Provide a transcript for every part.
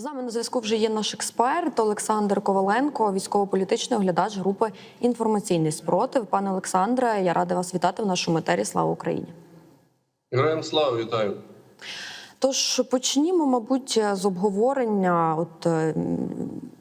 З нами на зв'язку вже є наш експерт Олександр Коваленко, військово-політичний оглядач групи інформаційний спротив. Пане Олександре, я рада вас вітати в нашому етері. Слава Україні! Героям слава вітаю. Тож почнімо, мабуть, з обговорення от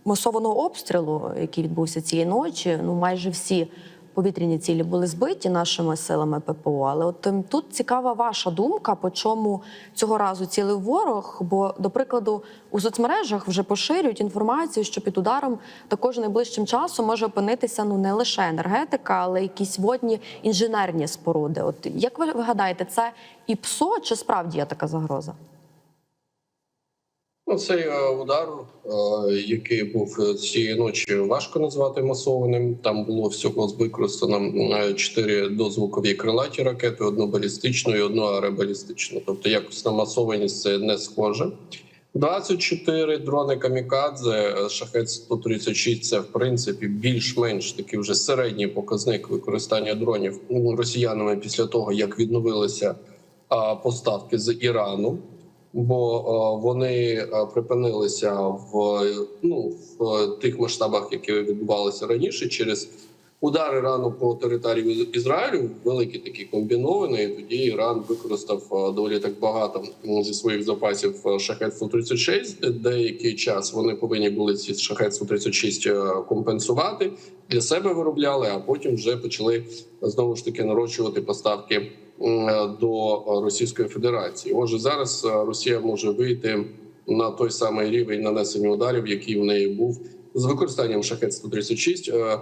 масованого обстрілу, який відбувся цієї ночі. Ну, майже всі повітряні цілі були збиті нашими силами ППО. Але от ем, тут цікава ваша думка, по чому цього разу цілив ворог. Бо, до прикладу, у соцмережах вже поширюють інформацію, що під ударом також найближчим часом може опинитися ну не лише енергетика, але й якісь водні інженерні споруди. От як ви гадаєте, це і ПСО, чи справді є така загроза? Ну, цей е, удар, е, який був е, цієї ночі, важко назвати масованим. Там було всього використано е, чотири дозвукові крилаті ракети: одну балістичну і одну аеробалістичну. Тобто, якось на масованість це не схоже. 24 дрони камікадзе, шахет 136 Це в принципі більш-менш такий вже середній показник використання дронів росіянами після того, як відновилися поставки з Ірану. Бо е, вони е, припинилися в ну в тих масштабах, які відбувалися раніше, через удар Ірану по території Ізраїлю, великий такий комбінований. і Тоді Іран використав е, доволі так багато зі своїх запасів шахет 136 Деякий час вони повинні були ці шахет 136 е, компенсувати для себе виробляли, а потім вже почали знову ж таки нарощувати поставки до Російської Федерації. Отже, зараз е, Росія може вийти на той самий рівень нанесення ударів, який в неї був з використанням шахет 136 е,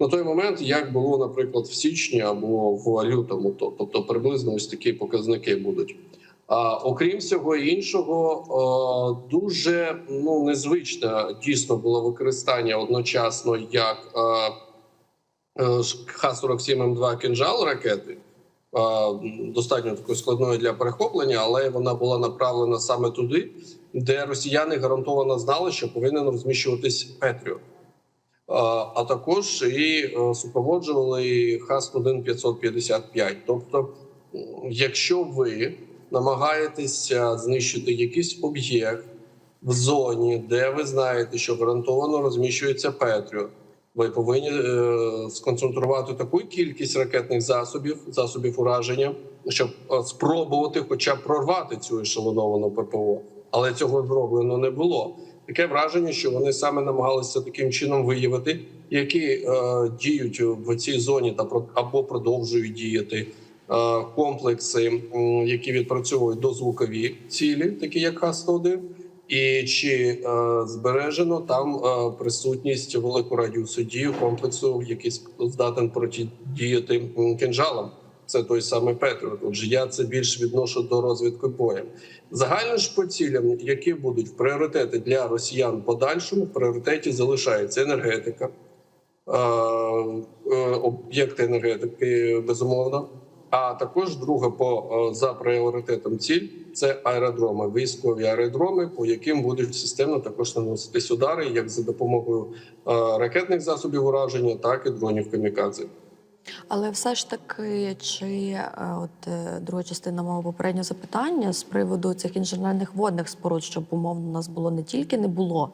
на той момент, як було, наприклад, в січні або в лютому, тобто приблизно ось такі показники будуть. А окрім всього іншого, е, дуже ну незвичне дійсно було використання одночасно як е, е, Х-47М2 «Кинжал» ракети, е, достатньо такою складною для перехоплення, але вона була направлена саме туди, де росіяни гарантовано знали, що повинен розміщуватись Петріот. А також і е, супроводжували Х-1 555. Тобто, якщо ви намагаєтеся знищити якийсь об'єкт в зоні, де ви знаєте, що гарантовано розміщується Петріот, ви повинні е, сконцентрувати таку кількість ракетних засобів, засобів ураження, щоб е, спробувати, хоча б прорвати цю ешелоновану ППО. Але цього зроблено не було. Таке враження, що вони саме намагалися таким чином виявити, які е, діють в цій зоні та або продовжують діяти е, комплекси, які відпрацьовують дозвукові цілі, такі як Х-101, і чи е, збережено там е, присутність великого радіусу дії комплексу, який здатен протидіяти кинжалам. Це той самий Петріот. Отже, я це більш відношу до розвідки боєм. Загально ж по цілям, які будуть пріоритети для росіян подальшому, в пріоритеті залишається енергетика, е, е, об'єкти енергетики, безумовно. А також друга по е, за пріоритетом ціль це аеродроми, військові аеродроми, по яким будуть системно також наноситись удари, як за допомогою е, ракетних засобів ураження, так і дронів камікадзе. Але все ж таки, чи е, от е, друга частина мого попереднього запитання з приводу цих інженерних водних споруд, щоб умовно у нас було не тільки не було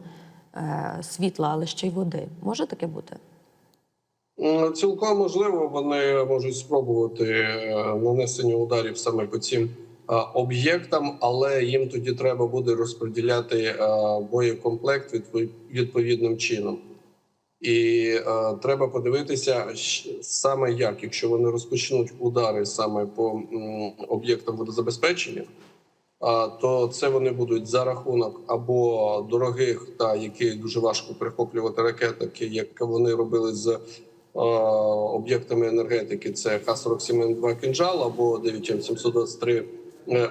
е, світла, але ще й води. Може таке бути? Цілком можливо, вони можуть спробувати нанесення ударів саме по цим об'єктам, але їм тоді треба буде розподіляти е, боєкомплект відповідним чином. І е, треба подивитися саме як, якщо вони розпочнуть удари саме по об'єктам водозабезпечення, а, то це вони будуть за рахунок або дорогих, та які дуже важко перехоплювати ракети, як вони робили з е, об'єктами енергетики. Це Х-47М2 «Кинжал» або 9М723 е,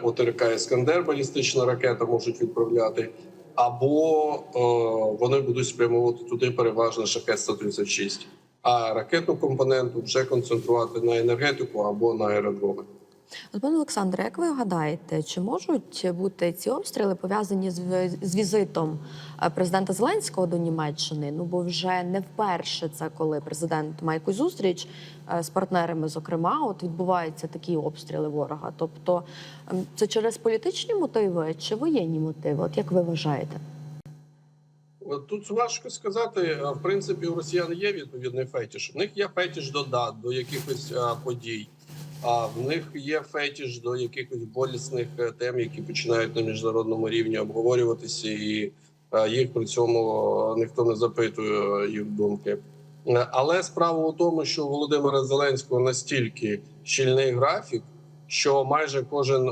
ОТРК «Іскандер» балістична ракета можуть відправляти. Або е, вони будуть спрямовувати туди переважно шахет 136 а ракетну компоненту вже концентрувати на енергетику або на аеродроми. Пане Олександре, як ви гадаєте, чи можуть бути ці обстріли пов'язані з, з візитом е, президента Зеленського до Німеччини? Ну бо вже не вперше це коли президент має якусь зустріч е, з партнерами, зокрема, от відбуваються такі обстріли ворога. Тобто ем, це через політичні мотиви чи воєнні мотиви? От як ви вважаєте? тут важко сказати. В принципі, у росіян є відповідний фетіш. У них є фетіш до дат, до якихось а, подій. А в них є фетіш до якихось болісних е, тем, які починають на міжнародному рівні обговорюватися, і е, їх при цьому е, ніхто не запитує їх думки. Але справа у тому, що у Володимира Зеленського настільки щільний графік, що майже кожен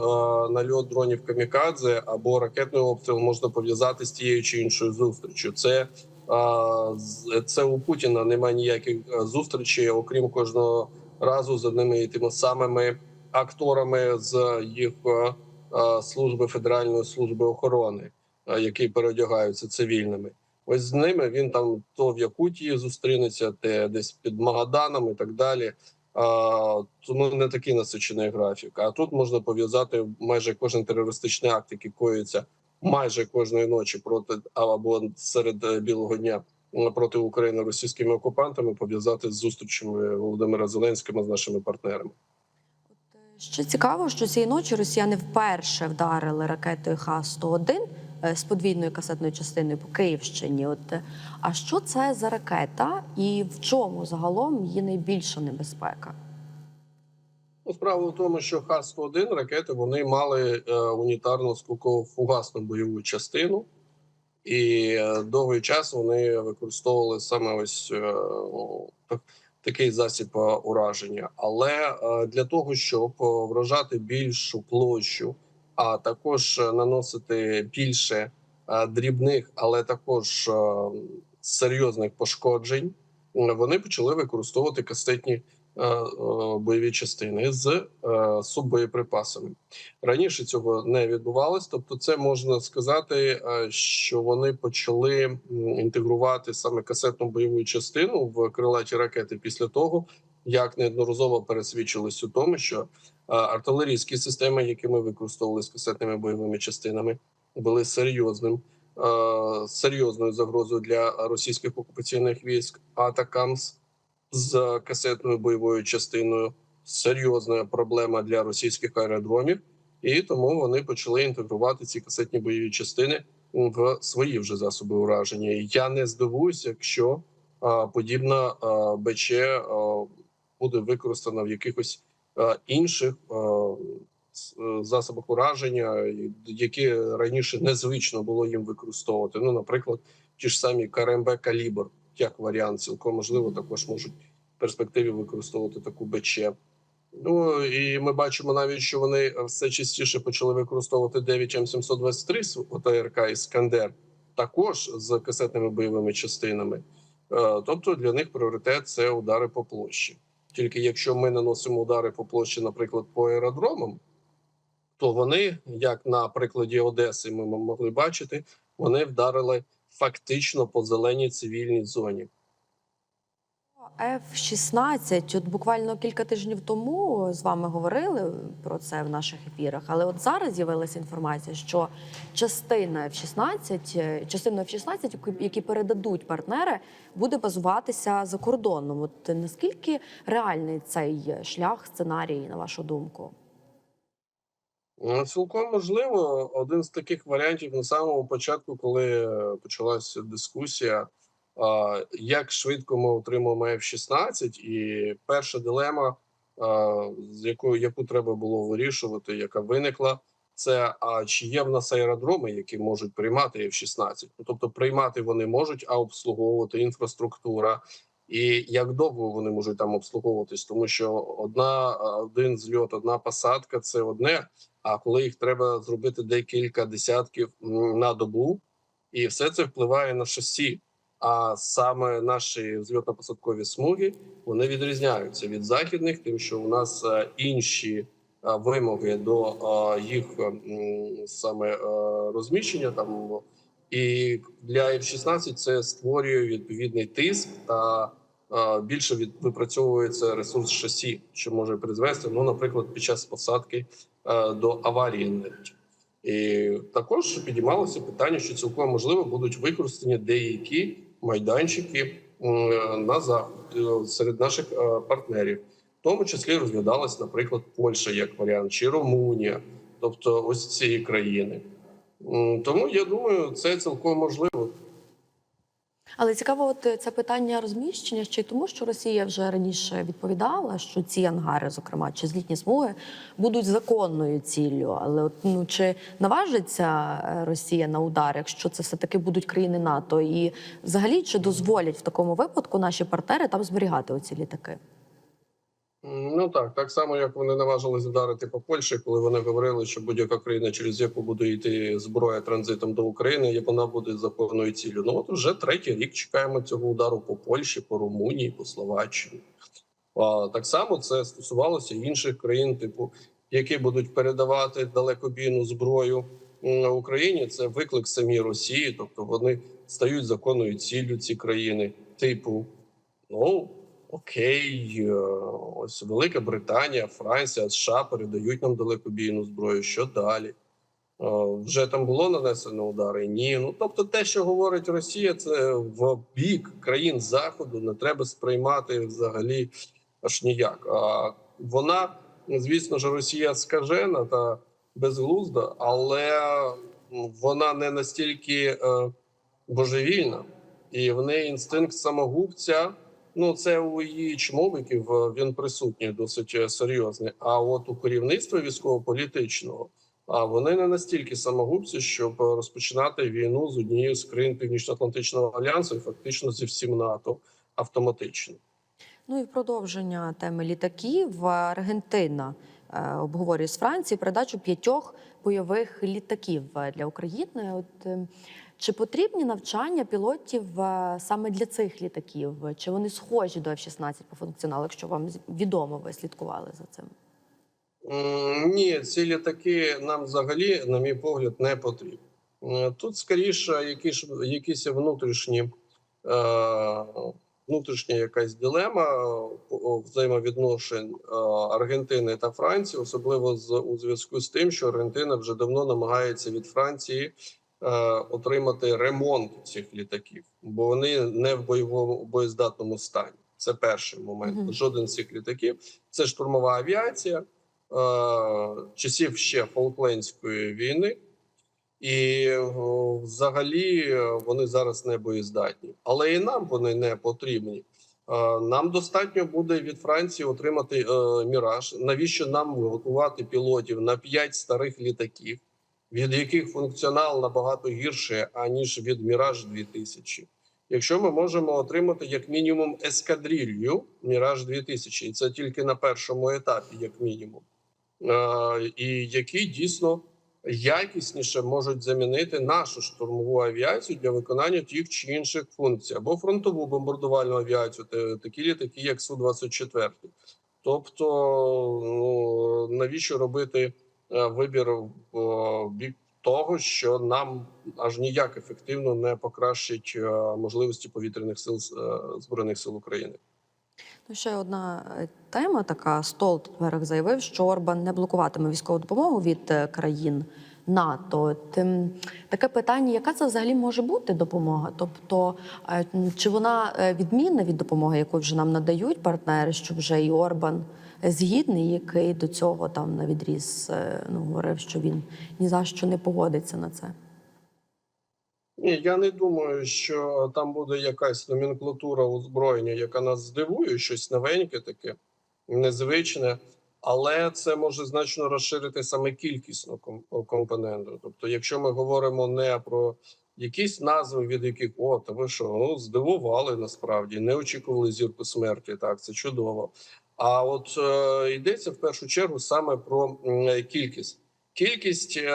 нальот дронів камікадзе або ракетний обстріл можна пов'язати з тією чи іншою зустрічю. Це, це у Путіна немає ніяких зустрічей, окрім кожного разу з одними і тими самими акторами з їх е, е, служби Федеральної служби охорони, е, які переодягаються цивільними. Ось з ними він там то в Якутії зустрінеться, те десь під Магаданом і так далі. А, тому не такий насичений графік. А тут можна пов'язати майже кожен терористичний акт, який коїться майже кожної ночі проти або серед білого дня проти України російськими окупантами, пов'язати з зустрічами Володимира Зеленського з нашими партнерами. От, е, цікаво, що цієї ночі росіяни вперше вдарили ракетою Х-101 е, з подвійною касетною частиною по Київщині. От е, а що це за ракета, і в чому загалом її найбільша небезпека? Ну, справа в тому, що Х-101 ракети вони мали е, унітарну скуково-фугасну бойову частину, і е, довгий час вони використовували саме ось е, так, такий засіб е, ураження. Але для того, щоб вражати більшу площу, а також наносити більше дрібних, але також серйозних пошкоджень, вони почали використовувати кастетні бойові частини з е, суббоєприпасами. Раніше цього не відбувалось, тобто, це можна сказати, е, що вони почали інтегрувати саме касетну бойову частину в крилаті ракети після того, як неодноразово пересвідчились у тому, що е, артилерійські системи, які ми використовували з касетними бойовими частинами, були серйозним. е, Серйозною загрозою для російських окупаційних військ Атакамс з касетною бойовою частиною серйозна проблема для російських аеродромів, і тому вони почали інтегрувати ці касетні бойові частини в свої вже засоби ураження. Я не здивуюся, якщо подібна БЧ буде використана в якихось інших е, засобах ураження, які раніше незвично було їм використовувати. Ну, наприклад, ті ж самі КРМБ Калібр, як варіант, цілком можливо, також можуть в перспективі використовувати таку БЧ. Ну і ми бачимо навіть, що вони все частіше почали використовувати 9 М723 з ОТРК Іскандер, також з касетними бойовими частинами. Е, Тобто для них пріоритет це удари по площі. Тільки якщо ми наносимо удари по площі, наприклад, по аеродромам, то вони, як на прикладі Одеси, ми могли бачити, вони вдарили фактично по зеленій цивільній зоні. F-16, от буквально кілька тижнів тому з вами говорили про це в наших ефірах, але от зараз з'явилася інформація, що частина F-16, е, частину F-16, які- які передадуть партнери, буде базуватися за кордоном. От наскільки реальний цей шлях, сценарій, на вашу думку? Ну, Цілком можливо, один з таких варіантів на самому початку, коли е, почалася дискусія, як швидко ми отримаємо F-16, і перша дилема, з якою яку треба було вирішувати, яка виникла, це а чи є в нас аеродроми, які можуть приймати F-16? Ну, тобто приймати вони можуть, а обслуговувати інфраструктура. І як довго вони можуть там обслуговуватись, тому що одна один зльот, одна посадка це одне. А коли їх треба зробити декілька десятків на добу, і все це впливає на шасі. А саме наші взльотно-посадкові смуги вони відрізняються від західних, тим, що у нас е, інші е, вимоги до е, їх саме розміщення там. І для F-16 це створює відповідний тиск та більше від випрацьовується ресурс шасі, що може призвести, ну, наприклад, під час посадки е, до аварії навіть. І також підіймалося питання, що цілком можливо будуть використані деякі майданчики м, на захід е, серед наших е, партнерів. В тому числі розглядалась, наприклад, Польща як варіант, чи Румунія, тобто ось ці країни. Тому я думаю, це цілком можливо. Але цікаво, от е, це питання розміщення ще й тому, що Росія вже раніше відповідала, що ці ангари, зокрема, чи злітні смуги, будуть законною ціллю. Але от ну чи наважиться е, Росія на удар, якщо це все таки будуть країни НАТО, і взагалі чи дозволять в такому випадку наші партнери там зберігати оці літаки? Ну так, так само як вони наважились вдарити по Польщі, коли вони говорили, що будь-яка країна, через яку буде йти зброя транзитом до України, вона буде законною ціллю. Ну от вже третій рік чекаємо цього удару по Польщі, по Румунії, по Словаччині. А так само це стосувалося інших країн, типу, які будуть передавати далекобійну зброю Україні. Це виклик самій Росії, тобто вони стають законною ціллю ці країни, типу, ну. Окей, е, ось Велика Британія, Франція, США передають нам далекобійну зброю. Що далі? Е, Вже там було нанесено удари? Ні. Ну тобто, те, що говорить Росія, це в бік країн Заходу не треба сприймати взагалі аж ніяк. А вона, звісно ж, Росія скажена та безглузда, але вона не настільки е, божевільна, і в неї інстинкт самогубця. Ну, це у її чмовиків е, він присутній досить е, серйозний. А от у керівництва військово-політичного а вони не настільки самогубці, щоб е, розпочинати війну з однією з країн Північно-Атлантичного альянсу і фактично зі всім НАТО автоматично. Ну і в продовження теми літаків Аргентина обговорює з Франції передачу п'ятьох бойових літаків для України. От е, чи потрібні навчання пілотів е, саме для цих літаків? Чи вони схожі до F-16 по функціоналу, якщо вам відомо, ви слідкували за цим? Ні, ці літаки нам взагалі, на мій погляд, не потрібні. Е, Тут скоріше якісь, якісь внутрішні, е, внутрішня якась дилема взаємовідношень Аргентини та Франції, особливо з у зв'язку з тим, що Аргентина вже давно намагається від Франції отримати ремонт цих літаків, бо вони не в бойовому боєздатному стані. Це перший момент. Мгм. Жоден з цих літаків це штурмова авіація е, часів ще Фолклендської війни, і взагалі е, вони зараз не боєздатні. Але і нам вони не потрібні. Е, Нам достатньо буде від Франції отримати е, міраж. Навіщо нам готувати пілотів на 5 старих літаків, від яких функціонал набагато гірше аніж від Міраж 2000 Якщо ми можемо отримати як мінімум ескадрилью Міраж 2000 і це тільки на першому етапі, як мінімум, е, і які дійсно якісніше можуть замінити нашу штурмову авіацію для виконання тих чи інших функцій, або фронтову бомбардувальну авіацію, такі літаки, як су 24 Тобто, ну навіщо робити вибір в е, бік того, що нам аж ніяк ефективно не покращить е, можливості повітряних сил е, збройних сил України. Ну, ще одна е, тема така. Столтенберг заявив, що Орбан не блокуватиме військову допомогу від е, країн НАТО. От, ем, таке питання: яка це взагалі може бути допомога? Тобто, е, чи вона е, відмінна від допомоги, яку вже нам надають партнери, що вже і Орбан згідний, який до цього там на відріз ну, говорив, що він ні за що не погодиться на це. Ні, я не думаю, що там буде якась номенклатура озброєння, яка нас здивує, щось новеньке таке, незвичне, але це може значно розширити саме кількісну компоненту. Тобто, якщо ми говоримо не про якісь назви, від яких о, та ви що, ну здивували насправді, не очікували зірку смерті. Так, це чудово. А от е, йдеться в першу чергу саме про кількість. Кількість е,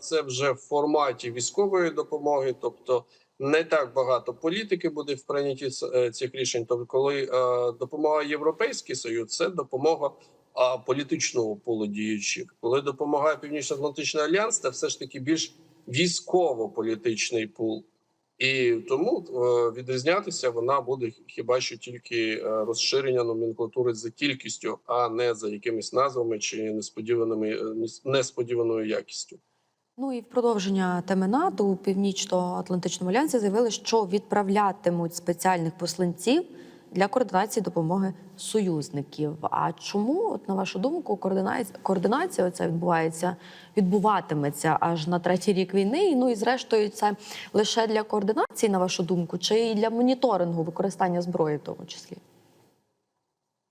це вже в форматі військової допомоги, тобто не так багато політики буде в прийнятті е, цих рішень. Тобто, коли допомога Європейський Союз, це допомога політичного полу діючих. Коли допомагає Північно-Атлантичний альянс, це все ж таки більш військово-політичний пул. І тому е, відрізнятися вона буде хіба що тільки е, розширення номенклатури за кількістю, а не за якимись назвами чи несподіваними е, несподіваною якістю. Ну і в продовження теми НАТО у Північно-Атлантичному альянсі заявили, що відправлятимуть спеціальних посланців для координації допомоги союзників. А чому, от на вашу думку, координація, координація оця відбувається, відбуватиметься аж на третій рік війни? Ну і зрештою, це лише для координації, на вашу думку, чи і для моніторингу використання зброї, в тому числі?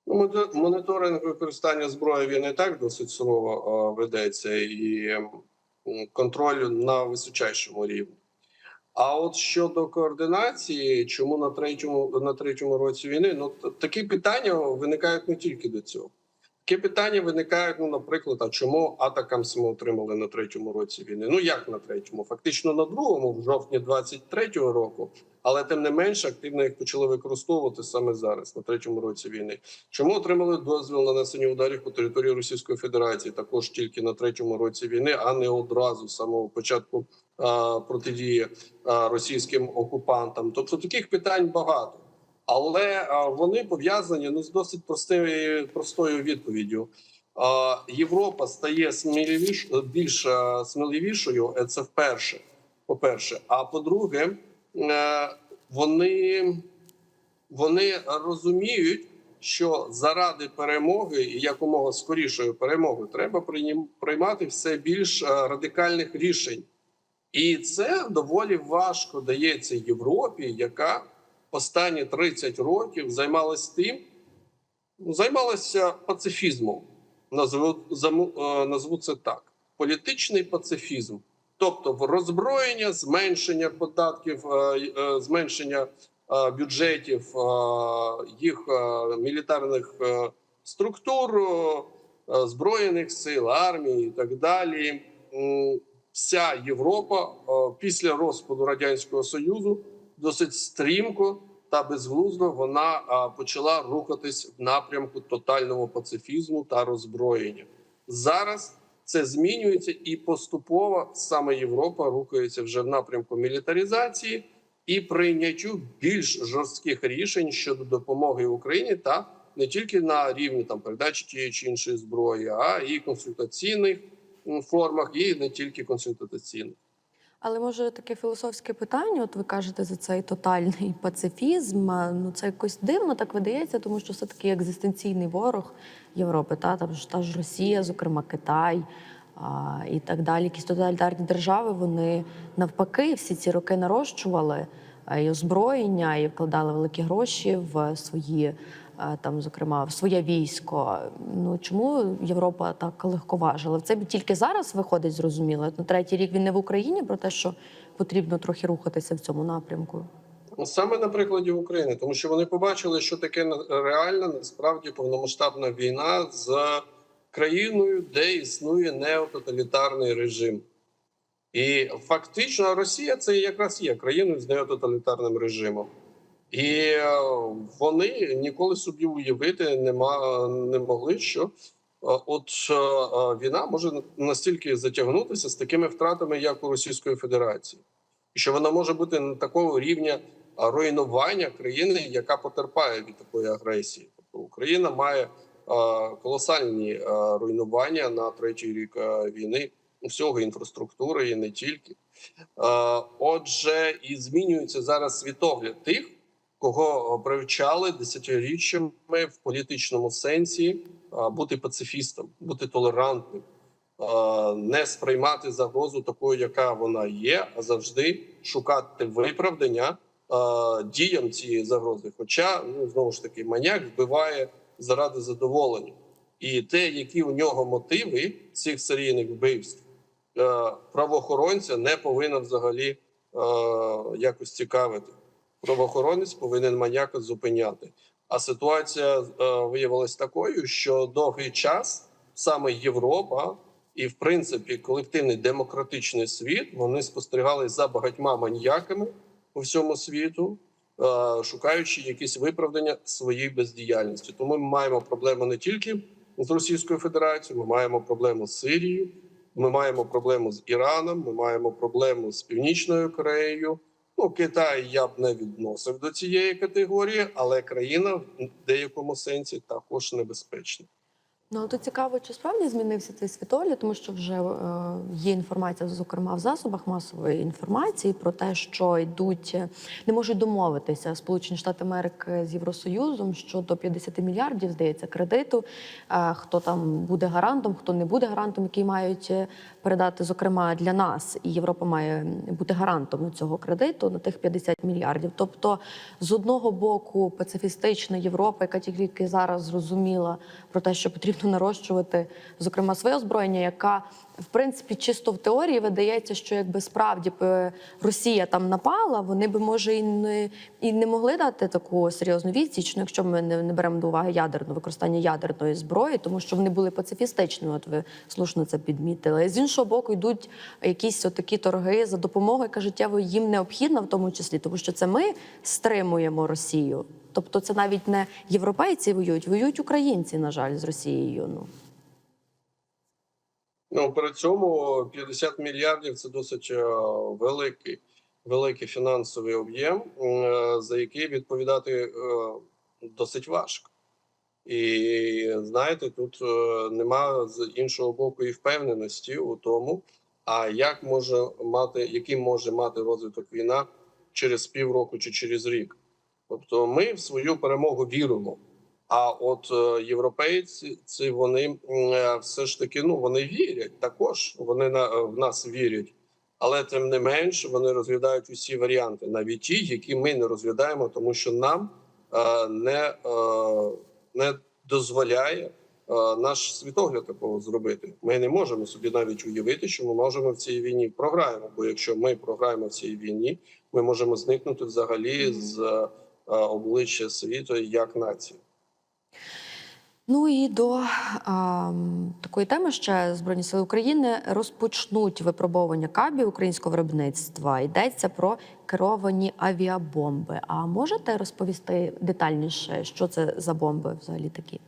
Ну, Моніторинг використання зброї він і так досить сурово ведеться, і контроль на височайшому рівні. А от щодо координації, чому на третьому на третьому році війни, ну такі питання виникають не тільки до цього. Такі питання виникають, ну, наприклад, а чому атакамс ми отримали на третьому році війни? Ну як на третьому? Фактично на другому, в жовтні 23-го року, але тим не менше активно їх почали використовувати саме зараз, на третьому році війни. Чому отримали дозвіл на нанесення ударів по території Російської Федерації? Також тільки на третьому році війни, а не одразу з самого початку а, протидії а, російським окупантам. Тобто таких питань багато. Але вони пов'язані ну з досить простою простою відповіддю. Європа стає сміливіш, більш сміливішою. е, Це вперше. По-перше, а по-друге, е, вони, вони розуміють, що заради перемоги і якомога скорішої перемоги треба приймати все більш е, радикальних рішень. І це доволі важко дається Європі, яка останні 30 років займалась тим, ну, займалася пацифізмом. Назву, е, назву це так: політичний пацифізм. Тобто роззброєння, зменшення податків, е, е, зменшення бюджетів їх мілітарних структур, збройних сил, армії і так далі. Вся Європа після розпаду радянського союзу досить стрімко та безглуздо вона почала рухатись в напрямку тотального пацифізму та роззброєння. Зараз це змінюється і поступово саме Європа рухається вже в напрямку мілітаризації і прийняттю більш жорстких рішень щодо допомоги Україні та не тільки на рівні там передачі тієї чи іншої зброї, а і консультаційних формах, і не тільки консультаційних. Але може таке філософське питання? От ви кажете за цей тотальний пацифізм. Ну це якось дивно так видається, тому що все таки екзистенційний ворог Європи, та там ж та ж Росія, зокрема Китай а, і так далі. Якісь тоталітарні держави вони навпаки всі ці роки нарощували і озброєння, і вкладали великі гроші в свої. А, Там, зокрема, своє військо. Ну чому Європа так легковажила? Це тільки зараз виходить зрозуміло. На третій рік війни в Україні про те, що потрібно трохи рухатися в цьому напрямку. Ну, Саме на прикладі України, тому що вони побачили, що таке на- реальна насправді повномасштабна війна з країною, де існує неототалітарний режим. І фактично Росія це якраз є країною з неототалітарним режимом. І е, вони ніколи собі уявити нема, не могли, що е, от е, війна може настільки затягнутися з такими втратами, як у Російської Федерації, і що вона може бути на такого рівня руйнування країни, яка потерпає від такої агресії. Тобто Україна має колосальні руйнування на третій рік війни всього інфраструктури і не тільки. Отже, і змінюється зараз світогляд тих, кого привчали десятиріччями в політичному сенсі е, бути пацифістом, бути толерантним, е, не сприймати загрозу такою, яка вона є, а завжди шукати виправдання е, діям цієї загрози. Хоча ну знову ж таки маняк вбиває заради задоволення, і те, які у нього мотиви цих серійних вбивств, е, правоохоронця не повинен взагалі е, якось цікавити. Правоохоронець повинен маняка зупиняти. А ситуація е, виявилась такою, що довгий час саме Європа і, в принципі, колективний демократичний світ вони спостерігали за багатьма маньяками по всьому світу, е, шукаючи якісь виправдання своїй бездіяльності. Тому ми маємо проблему не тільки з Російською Федерацією, ми маємо проблему з Сирією, ми маємо проблему з Іраном, ми маємо проблему з Північною Кореєю. Ну, Китай я б не відносив до цієї категорії, але країна в деякому сенсі також небезпечна. Ну то цікаво, чи справді змінився цей світогляд, тому що вже е, є інформація, зокрема в засобах масової інформації, про те, що йдуть, е, не можуть домовитися Сполучені Штати Америки з Євросоюзом щодо 50 мільярдів, здається, кредиту. Е, хто там буде гарантом, хто не буде гарантом, який мають е, передати, зокрема для нас, і Європа має бути гарантом цього кредиту на тих 50 мільярдів. Тобто, з одного боку, пацифістична Європа, яка тільки зараз зрозуміла про те, що потрібно нарощувати, зокрема, своє озброєння, яка в принципі чисто в теорії видається, що якби справді б Росія там напала, вони би може і не і не могли дати таку серйозну відсіч, ну, якщо ми не, не беремо до уваги ядерну використання ядерної зброї, тому що вони були пацифістичними. От ви слушно це підмітили. З іншого боку, йдуть якісь такі торги за допомогою, яка життєво їм необхідна, в тому числі, тому що це ми стримуємо Росію. Тобто, це навіть не європейці воюють, воюють українці, на жаль, з Росією. Ну Ну при цьому 50 мільярдів це досить е, великий, великий фінансовий об'єм, е, за який відповідати е, досить важко. І знаєте, тут нема з іншого боку і впевненості у тому, а як може мати, який може мати розвиток війна через півроку чи через рік. Тобто, ми в свою перемогу віримо. А от е, європейці, ці вони е, все ж таки ну вони вірять також. Вони на е, в нас вірять, але тим не менш вони розглядають усі варіанти, навіть ті, які ми не розглядаємо, тому що нам е, не, е, не дозволяє е, наш світогляд такого зробити. Ми не можемо собі навіть уявити, що ми можемо в цій війні програємо. Бо якщо ми програємо в цій війні, ми можемо зникнути взагалі з обличчя світу як нації. Ну і до а, такої теми ще Збройні сили України розпочнуть випробовування кабів українського виробництва. Йдеться про керовані авіабомби. А можете розповісти детальніше, що це за бомби взагалі такі?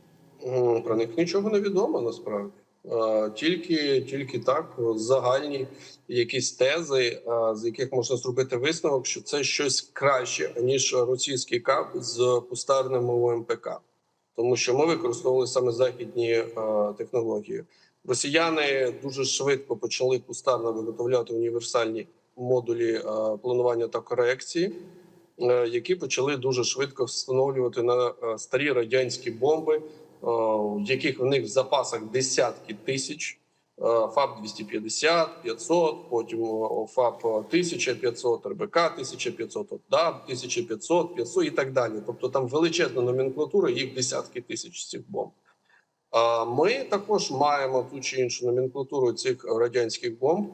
Про них нічого не відомо насправді. Е, Тільки, тільки так загальні якісь тези, е, з яких можна зробити висновок, що це щось краще ніж російський кап з кустарним УМПК, тому що ми використовували саме західні е, технології. Росіяни дуже швидко почали кустарно виготовляти універсальні модулі планування та корекції, які почали дуже швидко встановлювати на старі радянські бомби, яких в них в запасах десятки тисяч. е, ФАП 250, 500, потім е, ФАП 1500, РБК 1500, ОДАБ 1500, 500 і так далі. Тобто там величезна номенклатура, їх десятки тисяч цих бомб. Ми також маємо ту чи іншу номенклатуру цих радянських бомб,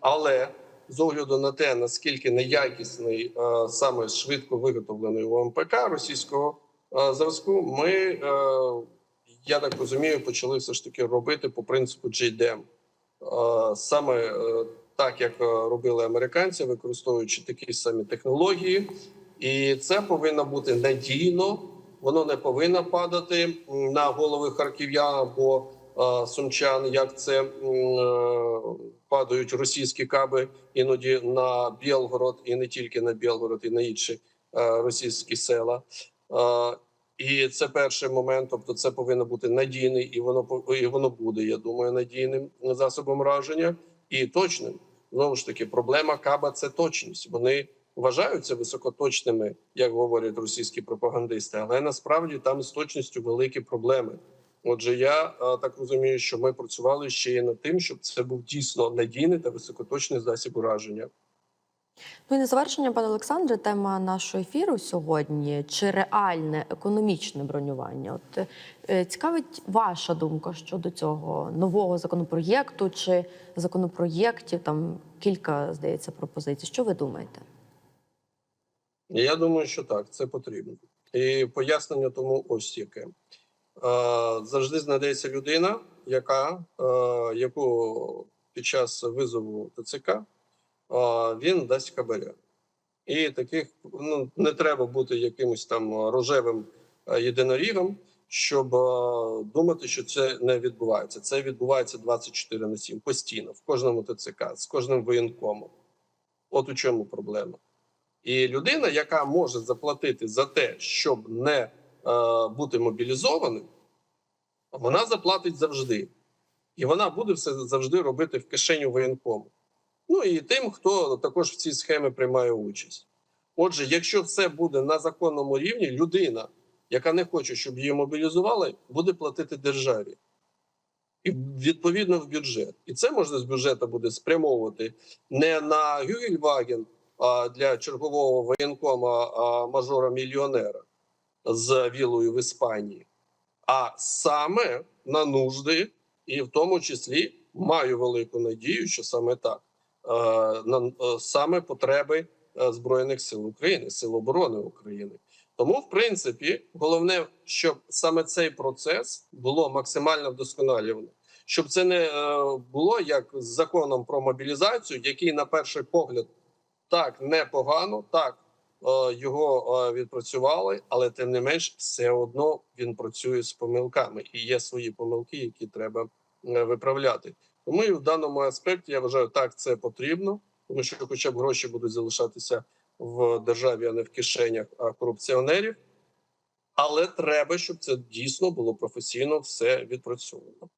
але з огляду на те, наскільки неякісний е, саме швидко виготовлений УМПК російського е, зразку, ми, е, я так розумію, почали все ж таки робити по принципу JDM. Е, Саме е, так, як е, робили американці, використовуючи такі самі технології, і це повинно бути надійно. Воно не повинно падати на голови харків'ян або е, сумчан, як це е, падають російські каби іноді на Білгород, і не тільки на Білгород, і на інші е, російські села. Е, і це перший момент. Тобто, це повинно бути надійний, і воно і воно буде. Я думаю, надійним засобом враження і точним. Знову ж таки, проблема каба це точність. Вони вважаються високоточними, як говорять російські пропагандисти, але насправді там з точністю великі проблеми. Отже, я е, так розумію, що ми працювали ще й над тим, щоб це був дійсно надійний та високоточний засіб ураження. Ну і на завершення, пане Олександре, тема нашого ефіру сьогодні чи реальне економічне бронювання? От е, цікавить ваша думка щодо цього нового законопроєкту чи законопроєктів. Там кілька здається пропозицій. Що ви думаєте? Я думаю, що так, це потрібно. І пояснення тому ось яке. Е, Завжди знайдеться людина, яка, е, яку під час визову ТЦК він дасть хабаря. І таких ну, не треба бути якимось там рожевим е, єдинорігом, щоб е, думати, що це не відбувається. Це відбувається 24 на 7, постійно, в кожному ТЦК, з кожним воєнкомом. От у чому проблема. І людина, яка може заплатити за те, щоб не е, бути мобілізованим, вона заплатить завжди. І вона буде все завжди робити в кишеню воєнкому. Ну і тим, хто також в цій схемі приймає участь. Отже, якщо все буде на законному рівні, людина, яка не хоче, щоб її мобілізували, буде платити державі. І відповідно в бюджет. І це можна з бюджету буде спрямовувати не на Гюгельваген а для чергового воєнкома а, мажора-мільйонера з вілою в Іспанії, а саме на нужди, і в тому числі маю велику надію, що саме так на е, саме потреби е, збройних сил України, сил оборони України. Тому, в принципі, головне, щоб саме цей процес було максимально вдосконалювано, щоб це не е, було як з законом про мобілізацію, який на перший погляд так непогано, так е, його е, відпрацювали, але тим не менш, все одно він працює з помилками, і є свої помилки, які треба е, виправляти. Тому і в даному аспекті я вважаю, так це потрібно, тому що, хоча б гроші будуть залишатися в державі, а не в кишенях а, корупціонерів. Але треба, щоб це дійсно було професійно все відпрацьовано.